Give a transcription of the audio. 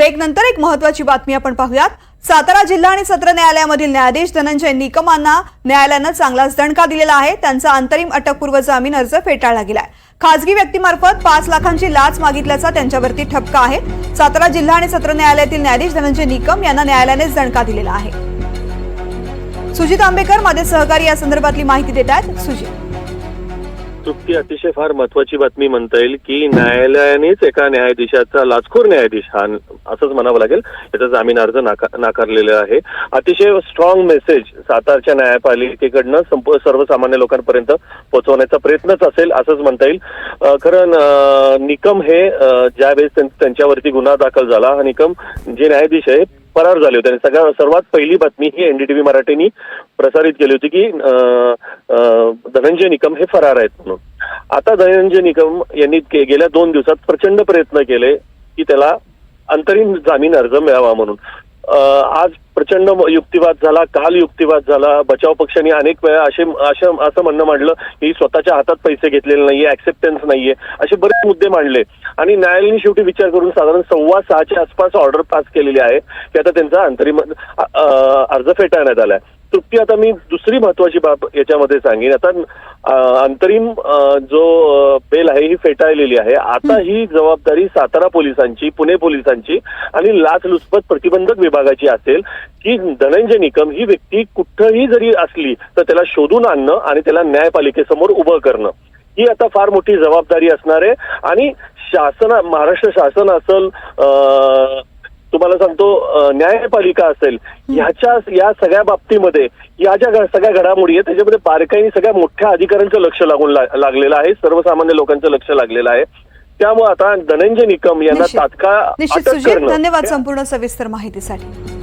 Break नंतर एक महत्वाची बातमी आपण पाहूयात. सातारा जिल्हा आणि सत्र न्यायालयामधील न्यायाधीश धनंजय निकमांना न्यायालयानं चांगलाच दणका दिलेला आहे. त्यांचा अंतरिम अटकपूर्व जामीन अर्ज फेटाळला गेलाय. खासगी व्यक्तीमार्फत पाच लाखांची लाच मागितल्याचा त्यांच्यावरती ठपका आहे. सातारा जिल्हा आणि सत्र न्यायालयातील न्यायाधीश धनंजय निकम यांना न्यायालयानेच दणका दिलेला आहे. सुजित आंबेकर माझे सहकारी या संदर्भातली माहिती देत आहेत. सुजित. तृप्ती अतिशय फार महत्वाची बातमी म्हणता येईल की न्यायालयानेच एका न्यायाधीशाचा लाचखोर न्यायाधीश हा असंच म्हणावं लागेल याचा जामीन अर्ज नाका- नाकारलेला आहे. अतिशय स्ट्रॉंग मेसेज सातारच्या न्यायपालिकेकडनं संप सर्वसामान्य लोकांपर्यंत पोहोचवण्याचा प्रयत्नच असेल असंच म्हणता येईल. कारण निकम हे ज्यावेळेस त्यां- त्यांच्यावरती गुन्हा दाखल झाला हा निकम जे न्यायाधीश आहे फरार झाले होते. आणि सगळ्या सर्वात पहिली बातमी ही एनडीटीव्ही मराठीनी प्रसारित केली होती की अं, धनंजय निकम हे फरार आहेत म्हणून. आता धनंजय निकम यांनी गेल्या दोन दिवसात प्रचंड प्रयत्न केले की त्याला अंतरिम जामीन अर्ज मिळावा म्हणून. अं, आज प्रचंड युक्तिवाद झाला काल युक्तिवाद झाला. बचाव पक्षांनी अनेक वेळा असे असं असं म्हणणं मांडलं की स्वतःच्या हातात पैसे घेतलेले नाहीये ऍक्सेप्टन्स नाहीये असे बरेच मुद्दे मांडले. आणि न्यायालयाने शेवटी विचार करून साधारण सव्वा सहाच्या आसपास ऑर्डर पास केलेली आहे की आता त्यांचा अंतरिम अर्ज फेटाळण्यात आलाय. तृप्ती आता मी दुसरी महत्वाची बाब याच्यामध्ये सांगेन. आता अंतरिम जो बेल आहे ही फेटाळलेली आहे. आता ही जबाबदारी सातारा पोलिसांची पुणे पोलिसांची आणि लाचलुचपत प्रतिबंधक विभागाची असेल की धनंजय निकम ही व्यक्ती कुठंही जरी असली तर त्याला शोधून आणणं आणि त्याला न्यायपालिकेसमोर उभं करणं. ही आता फार मोठी जबाबदारी असणार आहे. आणि शासन महाराष्ट्र शासन असल तुम्हाला सांगतो न्यायपालिका असेल ह्याच्या या सगळ्या बाबतीमध्ये या ज्या सगळ्या घडामोडी आहेत त्याच्यामध्ये बारकाईने सगळ्या मोठ्या अधिकाऱ्यांचं लक्ष लागून लागलेलं आहे सर्वसामान्य लोकांचं लक्ष लागलेलं आहे. त्यामुळे आता धनंजय निकम यांना. तात्काळ धन्यवाद संपूर्ण सविस्तर माहितीसाठी.